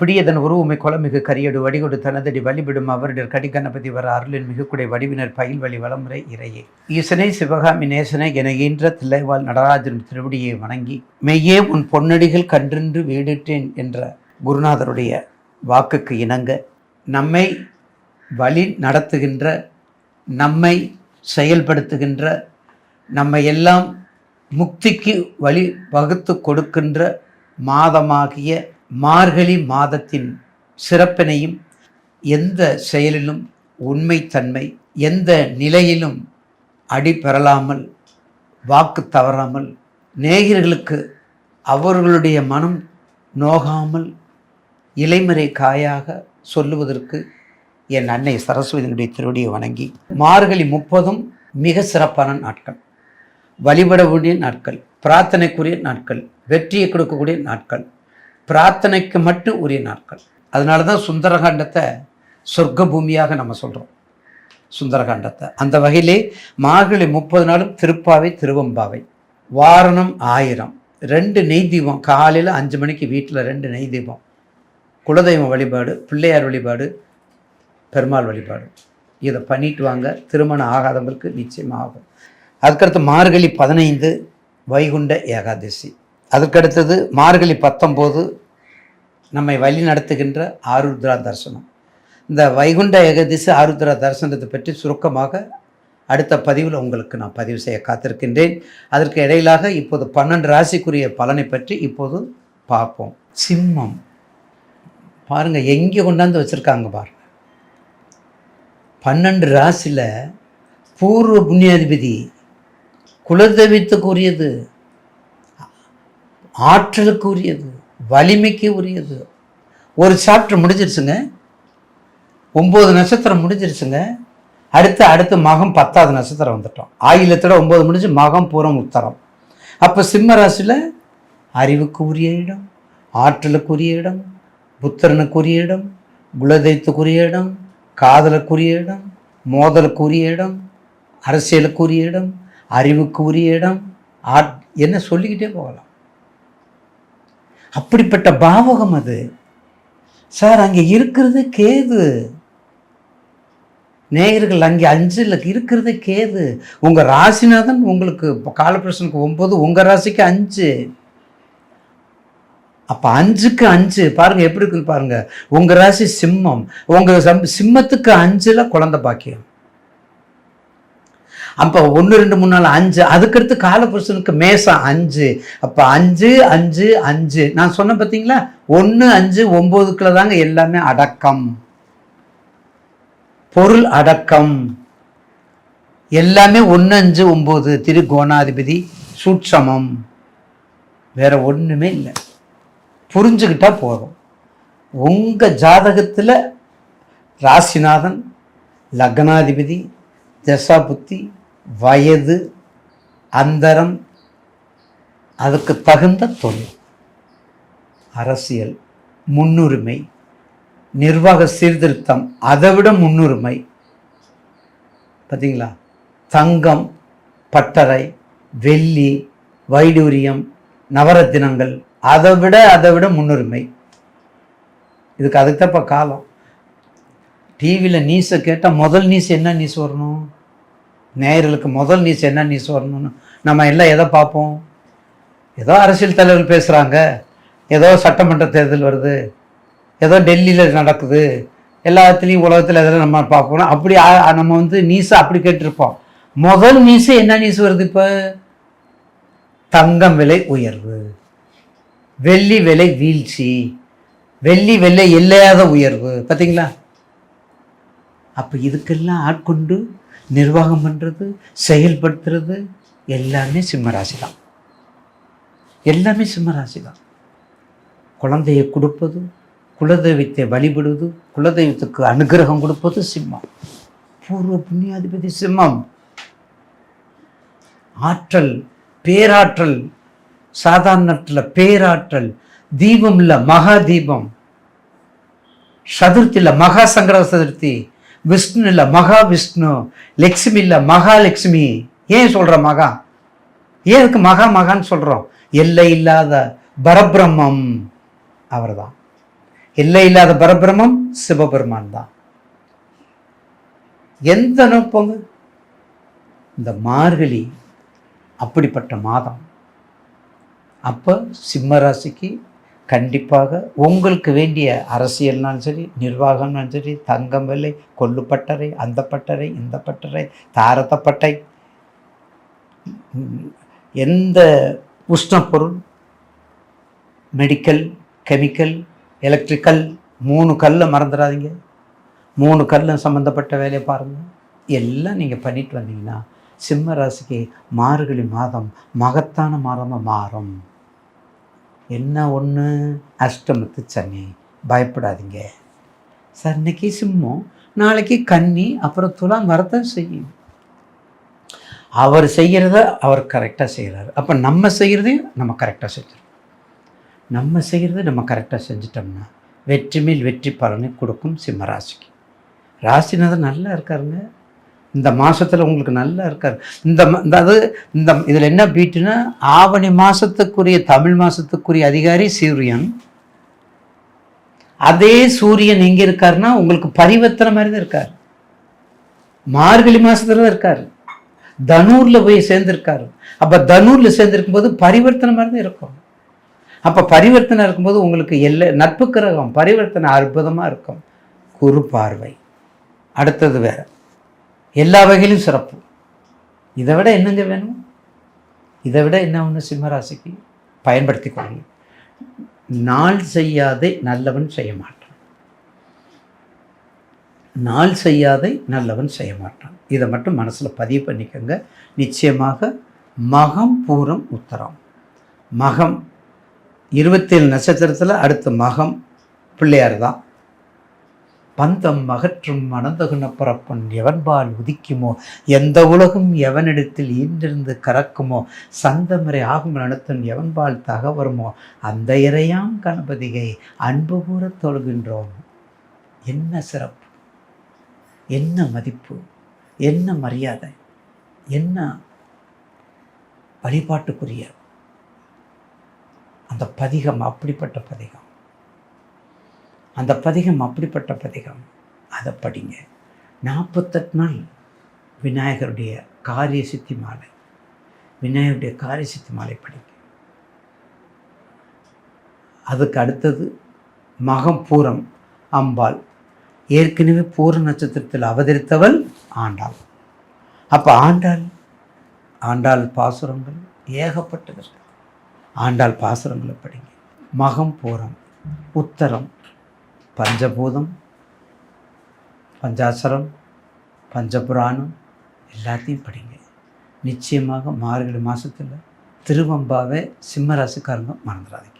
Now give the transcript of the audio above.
பிடியதன் உருவமை குளமிகு கரியடு வடிகொடு தனதடி வழிபடும் அவருடைய கடிகணபதி வர அருளின் மிகுக்குடை வடிவினர் பயில் வழி வளமுறை இறையே. ஈசனை சிவகாமி நேசனை என ஈன்ற தில்லைவாழ் நடராஜன் திருவடியை வணங்கி மெய்யே உன் பொன்னடிகள் கன்றின்று வீடிட்டேன் என்ற குருநாதருடைய வாக்குக்கு இணங்க நம்மை வழி நடத்துகின்ற நம்மை செயல்படுத்துகின்ற நம்மை எல்லாம் முக்திக்கு வழி வகுத்து கொடுக்கின்ற மாதமாகிய மார்கழி மாதத்தின் சிறப்பினையும் எந்த செயலிலும் உண்மைத்தன்மை எந்த நிலையிலும் அடி பெறலாமல் வாக்கு தவறாமல் நேயர்களுக்கு அவர்களுடைய மனம் நோகாமல் இலைமறை காயாக சொல்லுவதற்கு என் அன்னை சரஸ்வதியினுடைய திருவடியை வணங்கி மார்கழி முப்பதும் மிக சிறப்பான நாட்கள். வழிபடக்கூடிய நாட்கள் பிரார்த்தனைக்குரிய நாட்கள் வெற்றியை கொடுக்கக்கூடிய நாட்கள். பிரார்த்தனைக்கு மட்டும் உரிய நாட்கள். அதனால தான் சுந்தரகாண்டத்தை சொர்க்க பூமியாக நம்ம சொல்கிறோம் சுந்தரகாண்டத்தை. அந்த வகையிலே மார்கழி முப்பது நாளும் திருப்பாவை திருவம்பாவை. வாரணம் ஆயிரம். ரெண்டு நெய் தீபம். காலையில் அஞ்சு மணிக்கு வீட்டில் ரெண்டு நெய் தீபம். குலதெய்வம் வழிபாடு பிள்ளையார் வழிபாடு பெருமாள் வழிபாடு. இதை பண்ணிட்டு வாங்க. திருமணம் ஆகாதவங்களுக்கு நிச்சயமாக ஆகும். அதுக்கடுத்து மார்கழி பதினைந்து வைகுண்ட ஏகாதசி. அதுக்கடுத்தது மார்கழி பத்தொம்போது நம்மை வழி நடத்துகின்ற ஆருத்ரா தரிசனம். இந்த வைகுண்ட ஏகாதசி ஆருத்ரா தரிசனத்தை பற்றி சுருக்கமாக அடுத்த பதிவில் உங்களுக்கு நான் பதிவு செய்ய காத்திருக்கின்றேன். அதற்கு இடையிலாக இப்போது பன்னெண்டு ராசிக்குரிய பலனை பற்றி இப்போது பார்ப்போம். சிம்மம். பாருங்கள் எங்கே கொண்டாந்து வச்சுருக்காங்க பாருங்க பன்னெண்டு ராசியில் பூர்வ புண்ணியாதிபதி குலதெய்வத்துக்கு உரியது ஆற்றலுக்கு உரியது வலிமைக்கு உரியது. ஒரு சாப்டர் முடிஞ்சிருச்சுங்க. ஒம்பது நட்சத்திரம் முடிஞ்சிருச்சுங்க. அடுத்து அடுத்து மகம் பத்தாவது நட்சத்திரம் வந்துட்டோம். ஆயிலத்தோட ஒம்பது முடிஞ்சு மகம் பூரம் உத்தரம். அப்போ சிம்ம ராசியில் அறிவுக்கு உரிய இடம் ஆற்றலுக்குரிய இடம் புத்திரனுக்குரிய இடம் குலதெய்வத்துக்குரிய இடம் காதலுக்குரிய இடம் மோதலுக்குரிய இடம் அரசியலுக்குரிய இடம் அறிவுக்கு உரிய இடம் ஆட் என்ன சொல்லிக்கிட்டே போகலாம். அப்படிப்பட்ட பாவகம் அது. சார் அங்கே இருக்கிறது கேது. நேயர்கள் அங்கே அஞ்சில் இருக்கிறது கேது. உங்கள் ராசிநாதன் உங்களுக்கு இப்போ காலப்பிரசனுக்கு ஒம்பது உங்கள் ராசிக்கு அஞ்சு. அப்போ அஞ்சுக்கு அஞ்சு. பாருங்கள் எப்படி இருக்குன்னு பாருங்கள் உங்கள் ராசி சிம்மம். உங்கள் சம் சிம்மத்துக்கு அஞ்சில் குழந்த பாக்கியம். அப்போ ஒன்று ரெண்டு மூணு நாள் அஞ்சு. அதுக்கடுத்து காலபுருஷனுக்கு மேசம் அஞ்சு. அப்போ அஞ்சு அஞ்சு அஞ்சு. நான் சொன்னேன் பார்த்தீங்களா ஒன்று அஞ்சு ஒம்போதுக்குள்ள தாங்க எல்லாமே அடக்கம். பொருள் அடக்கம். எல்லாமே ஒன்று அஞ்சு ஒம்பது. திருகோணாதிபதி சூட்சமம். வேற ஒன்றுமே இல்லை. புரிஞ்சுக்கிட்டா போதும். உங்கள் ஜாதகத்தில் ராசிநாதன் லக்னாதிபதி தசாபுத்தி வயது அந்தரம் அதுக்கு தகுந்த தொழில். அரசியல் முன்னுரிமை நிர்வாக சீர்திருத்தம் அதை விட முன்னுரிமை. பார்த்தீங்களா? தங்கம் பட்டறை வெள்ளி வைடூரியம் நவரத்தினங்கள் அதை விட அதை விட முன்னுரிமை. இதுக்கு அதுக்கு தான் இப்போ காலம் டிவியில் நியூஸை கேட்டால் முதல் நியூஸ் என்ன நியூஸ் வரணும்? நேயர்களுக்கு முதல் நியூஸ் என்ன நியூஸ் வரணும்னு நம்ம எல்லாம் எதை பார்ப்போம்? ஏதோ அரசியல் தலைவர் பேசுகிறாங்க ஏதோ சட்டமன்ற தேர்தல் வருது. ஏதோ டெல்லியில் நடக்குது. எல்லாத்துலேயும் உலகத்தில் எதில் நம்ம பார்ப்போம் அப்படி ஆ- நம்ம வந்து நியூஸை அப்படி கேட்டிருப்போம். முதல் நியூஸு என்ன நியூஸ் வருது இப்போ? தங்கம் விலை உயர்வு. வெள்ளி விலை வீழ்ச்சி. வெள்ளி விலை இல்லாத உயர்வு. பார்த்தீங்களா அப்போ இதுக்கெல்லாம் ஆட்கொண்டு நிர்வாகம் பண்ணுறது செயல்படுத்துறது எல்லாமே சிம்மராசி தான் எல்லாமே சிம்மராசி தான் குழந்தையை கொடுப்பது குலதெய்வத்தை வழிபடுவது குலதெய்வத்துக்கு அனுகிரகம் கொடுப்பது சிம்மம். பூர்வ புண்ணியாதிபதி சிம்மம். ஆற்றல் பேராற்றல் சாதாரணத்தில் பேராற்றல் தீபம் இல்லை மகா தீபம் சதுர்த்தியில் மகா சங்கர சதுர்த்தி விஷ்ணு இல்லை மகா விஷ்ணு லக்ஷ்மி இல்லை மகாலட்சுமி ஏன் சொல்ற மகா? ஏன் இதுக்கு மகா மகான்னு சொல்றோம்? எல்லை இல்லாத பரபிரம்மம். அவர்தான். எல்லை இல்லாத பரபிரம்மம் சிவபெருமான் தான். எந்த நோப்பங்க இந்த மார்கழி அப்படிப்பட்ட மாதம். அப்போ சிம்மராசிக்கு கண்டிப்பாக உங்களுக்கு வேண்டிய அரசியல்னாலும் சரி நிர்வாகம்னாலும் சரி தங்கம் விலை கொள்ளுப்பட்டறை அந்த பட்டறை இந்த பட்டறை தாரத்தப்பட்டை பட்டை எந்த உஷ்ணப்பொருள் மெடிக்கல் கெமிக்கல் எலக்ட்ரிக்கல் மூணு கல்லை மறந்துடாதீங்க. மூணு கல்லும் சம்மந்தப்பட்ட வேலையை பாருங்கள் எல்லாம் நீங்கள் பண்ணிட்டு வந்தீங்கன்னா சிம்ம ராசிக்கு மார்கழி மாதம் மகத்தான மாதமாக மாறும். என்ன ஒன்று அஷ்டமத்து சனி. பயப்படாதீங்க. சார் இன்னைக்கு சிம்மம் நாளைக்கு கன்னி அப்புறம் துலாம் வரத்தான் செய்யும். அவர் செய்கிறத அவர் கரெக்டாக செய்கிறாரு அப்போ நம்ம செய்கிறதையும் நம்ம கரெக்டாக செஞ்சிடும் நம்ம செய்கிறத நம்ம கரெக்டாக செஞ்சிட்டோம்னா வெற்றி மேல் வெற்றி பலனை கொடுக்கும் சிம்ம ராசிக்கு. ராசிநாதன் நல்லா இருக்காருங்க. இந்த மாதத்தில் உங்களுக்கு நல்லா இருக்கார் இந்த ம- இந்த அது இந்த இதில் என்ன பீட்டுன்னா ஆவணி மாதத்துக்குரிய தமிழ் மாதத்துக்குரிய அதிகாரி சூரியன். அதே சூரியன் எங்கே இருக்காருன்னா உங்களுக்கு பரிவர்த்தனை மாதிரி தான் இருக்கார். மார்கழி மாதத்துல தான் இருக்கார். தனூரில் போய் சேர்ந்துருக்காரு. அப்போ தனூரில் சேர்ந்துருக்கும் போது பரிவர்த்தனை மாதிரி தான் இருக்கும். அப்போ பரிவர்த்தனை இருக்கும்போது உங்களுக்கு எல்லை நட்பு கிரகம் பரிவர்த்தனை அற்புதமாக இருக்கும். குரு பார்வை. அடுத்தது வேற. எல்லா வகையிலும் சிறப்பு. இதை விட என்னங்க வேணும்? இதை விட என்ன ஒன்று சிம்மராசிக்கு பயன்படுத்தி கொள்ளுங்க நாள் செய்யாதே நல்லவன் செய்ய மாட்டான். நாள் செய்யாதை நல்லவன் செய்ய மாட்டான். இதை மட்டும் மனசில் பதிவு பண்ணிக்கோங்க. நிச்சயமாக மகம் பூரம் உத்தரம். மகம் இருபத்தேழு நட்சத்திரத்தில் அடுத்த மகம் பிள்ளையார் தான். பந்தம் அகற்றும் மணந்தகுண பிறப்பன் எவன்பால் உதிக்குமோ? எந்த உலகும் எவனிடத்தில் ஈன்றிருந்து கறக்குமோ? சந்தமுறை ஆகும் நடத்தும் எவன்பால் தகவருமோ? அந்த இறையாம் கணபதியை அன்பு கூறத் தொழுகின்றோம். என்ன சிறப்பு? என்ன மதிப்பு? என்ன மரியாதை? என்ன வழிபாட்டுக்குரிய? அந்த பதிகம் அப்படிப்பட்ட பதிகம். அந்த பதிகம் அப்படிப்பட்ட பதிகம். அதை படிங்க. நாற்பத்தெட்டு நாள் விநாயகருடைய காரிய சித்தி மாலை. விநாயகருடைய காரிய சித்தி மாலை படிங்க. அதுக்கு அடுத்தது மகம் பூரம் அம்பாள். ஏற்கனவே பூர நட்சத்திரத்தில் அவதரித்தவள் ஆண்டாள். அப்போ ஆண்டாள் ஆண்டாள் பாசுரங்கள் ஏகப்பட்டது. ஆண்டாள் பாசுரங்களை படிங்க. மகம் பூரம் உத்தரம் பஞ்சபூதம் பஞ்சாசரம் பஞ்சபுராணம் எல்லாத்தையும் படிங்க. நிச்சயமாக மார்கழி மாதத்தில் திருவம்பாவை சிம்மராசிக்காரங்க மறந்துடாதீங்க